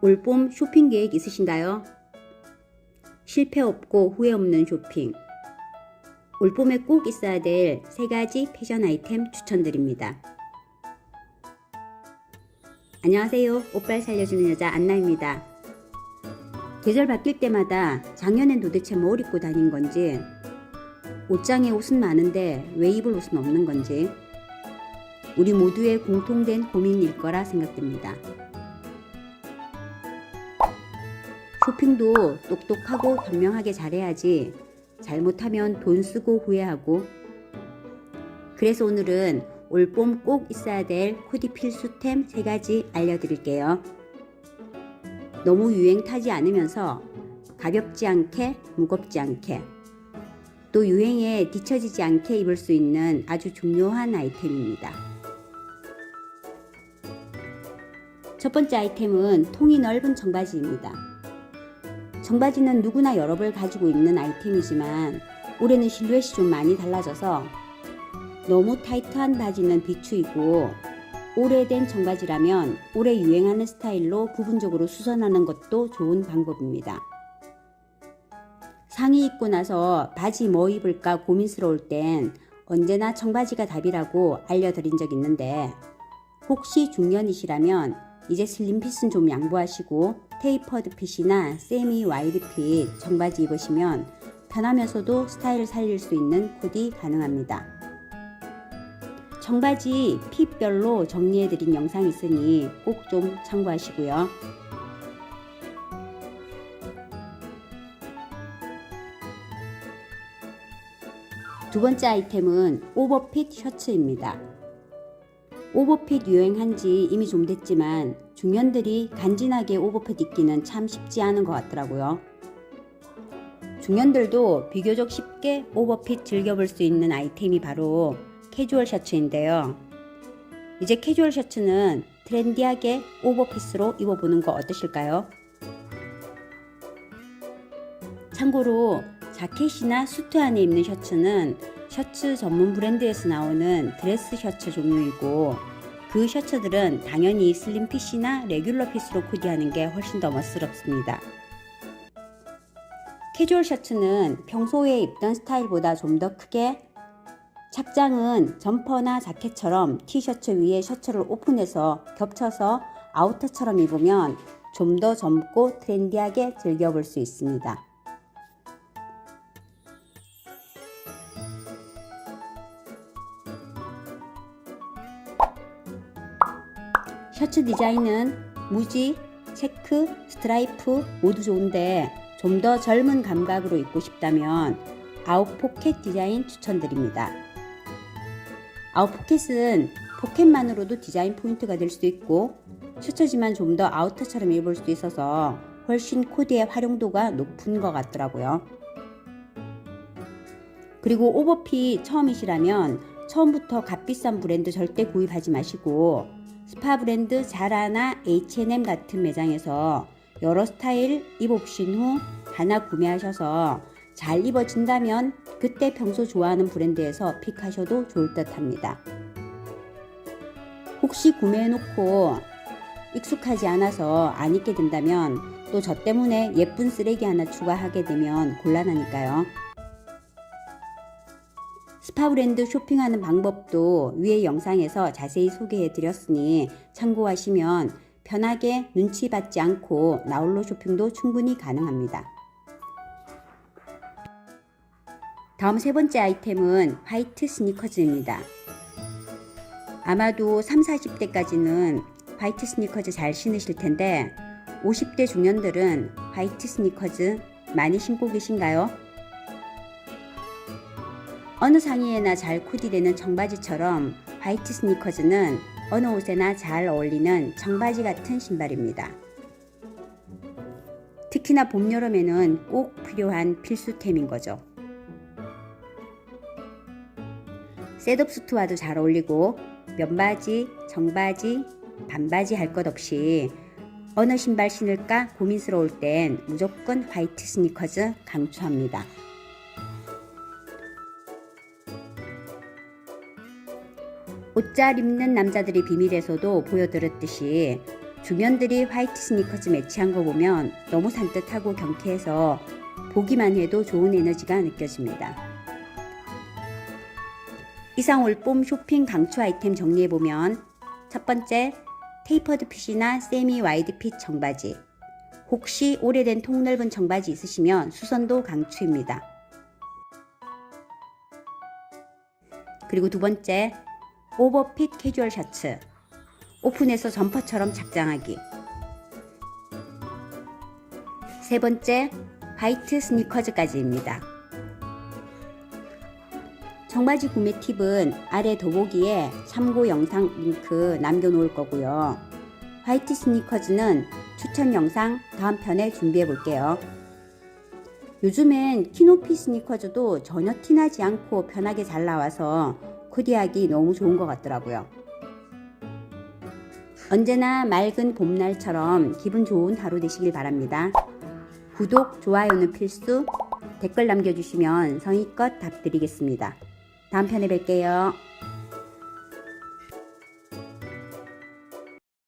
올봄 쇼핑 계획 있으신가요? 실패 없고 후회 없는 쇼핑. 올봄에 꼭 있어야 될 세 가지 패션 아이템 추천드립니다. 안녕하세요. 옷발 살려주는 여자 안나입니다. 계절 바뀔 때마다 작년엔 도대체 뭘 입고 다닌 건지, 옷장에 옷은 많은데 왜 입을 옷은 없는 건지, 우리 모두의 공통된 고민일 거라 생각됩니다. 쇼핑도 똑똑하고 현명하게 잘해야지 잘못하면 돈 쓰고 후회하고 그래서 오늘은 올봄 꼭 있어야 될 코디 필수템 3가지 알려드릴게요. 너무 유행 타지 않으면서 가볍지 않게 무겁지 않게 또 유행에 뒤처지지 않게 입을 수 있는 아주 중요한 아이템입니다. 첫 번째 아이템은 통이 넓은 청바지입니다. 청바지는 누구나 여러 벌 가지고 있는 아이템이지만 올해는 실루엣이 좀 많이 달라져서 너무 타이트한 바지는 비추이고 오래된 청바지라면 올해 유행하는 스타일로 부분적으로 수선하는 것도 좋은 방법입니다. 상의 입고 나서 바지 뭐 입을까 고민스러울 땐 언제나 청바지가 답이라고 알려드린 적 있는데 혹시 중년이시라면 이제 슬림핏은 좀 양보하시고 테이퍼드 핏이나 세미 와이드 핏 청바지 입으시면 편하면서도 스타일을 살릴 수 있는 코디 가능합니다. 청바지 핏별로 정리해드린 영상이 있으니 꼭 좀 참고하시고요. 두 번째 아이템은 오버핏 셔츠입니다. 오버핏 유행한 지 이미 좀 됐지만 중년들이 간지나게 오버핏 입기는 참 쉽지 않은 것 같더라고요. 중년들도 비교적 쉽게 오버핏 즐겨볼 수 있는 아이템이 바로 캐주얼 셔츠인데요. 이제 캐주얼 셔츠는 트렌디하게 오버핏으로 입어보는 거 어떠실까요? 참고로 자켓이나 수트 안에 입는 셔츠는 셔츠 전문 브랜드에서 나오는 드레스 셔츠 종류이고 그 셔츠들은 당연히 슬림 핏이나 레귤러 핏으로 코디하는 게 훨씬 더 멋스럽습니다. 캐주얼 셔츠는 평소에 입던 스타일보다 좀 더 크게 착장은 점퍼나 자켓처럼 티셔츠 위에 셔츠를 오픈해서 겹쳐서 아우터처럼 입으면 좀 더 젊고 트렌디하게 즐겨볼 수 있습니다. 셔츠 디자인은 무지, 체크, 스트라이프 모두 좋은데 좀 더 젊은 감각으로 입고 싶다면 아웃 포켓 디자인 추천드립니다. 아웃 포켓은 포켓만으로도 디자인 포인트가 될 수도 있고 셔츠지만 좀 더 아우터처럼 입을 수도 있어서 훨씬 코디의 활용도가 높은 것 같더라고요. 그리고 오버핏 처음이시라면 처음부터 값비싼 브랜드 절대 구입하지 마시고 스파 브랜드 자라나 H&M 같은 매장에서 여러 스타일 입어보신 후 하나 구매하셔서 잘 입어진다면 그때 평소 좋아하는 브랜드에서 픽하셔도 좋을 듯 합니다. 혹시 구매해놓고 익숙하지 않아서 안 입게 된다면 또 저 때문에 예쁜 쓰레기 하나 추가하게 되면 곤란하니까요. 스파 브랜드 쇼핑하는 방법도 위의 영상에서 자세히 소개해 드렸으니 참고하시면 편하게 눈치 받지 않고 나홀로 쇼핑도 충분히 가능합니다. 다음 세 번째 아이템은 화이트 스니커즈입니다. 아마도 3, 40대까지는 화이트 스니커즈 잘 신으실 텐데 50대 중년들은 화이트 스니커즈 많이 신고 계신가요? 어느 상의에나 잘 코디되는 청바지처럼 화이트 스니커즈는 어느 옷에나 잘 어울리는 청바지 같은 신발입니다. 특히나 봄, 여름에는 꼭 필요한 필수템인 거죠. 셋업 수트와도 잘 어울리고 면바지, 정바지, 반바지 할 것 없이 어느 신발 신을까 고민스러울 땐 무조건 화이트 스니커즈 강추합니다. 옷잘 입는 남자들의 비밀에서도 보여드렸듯이 주면들이 화이트 스니커즈 매치한 거 보면 너무 산뜻하고 경쾌해서 보기만 해도 좋은 에너지가 느껴집니다. 이상 올봄 쇼핑 강추 아이템 정리해보면 첫 번째 테이퍼드 핏이나 세미 와이드 핏 청바지 혹시 오래된 통넓은 청바지 있으시면 수선도 강추입니다. 그리고 두 번째 오버핏 캐주얼 셔츠 오픈해서 점퍼처럼 착장하기 세 번째 화이트 스니커즈까지입니다. 청바지 구매 팁은 아래 더보기에 참고 영상 링크 남겨놓을 거고요. 화이트 스니커즈는 추천 영상 다음 편에 준비해 볼게요. 요즘엔 키노피 스니커즈도 전혀 티나지 않고 편하게 잘 나와서 코디하기 너무 좋은 것 같더라고요. 언제나 맑은 봄날처럼 기분 좋은 하루 되시길 바랍니다. 구독, 좋아요는 필수, 댓글 남겨주시면 성의껏 답드리겠습니다. 다음 편에 뵐게요.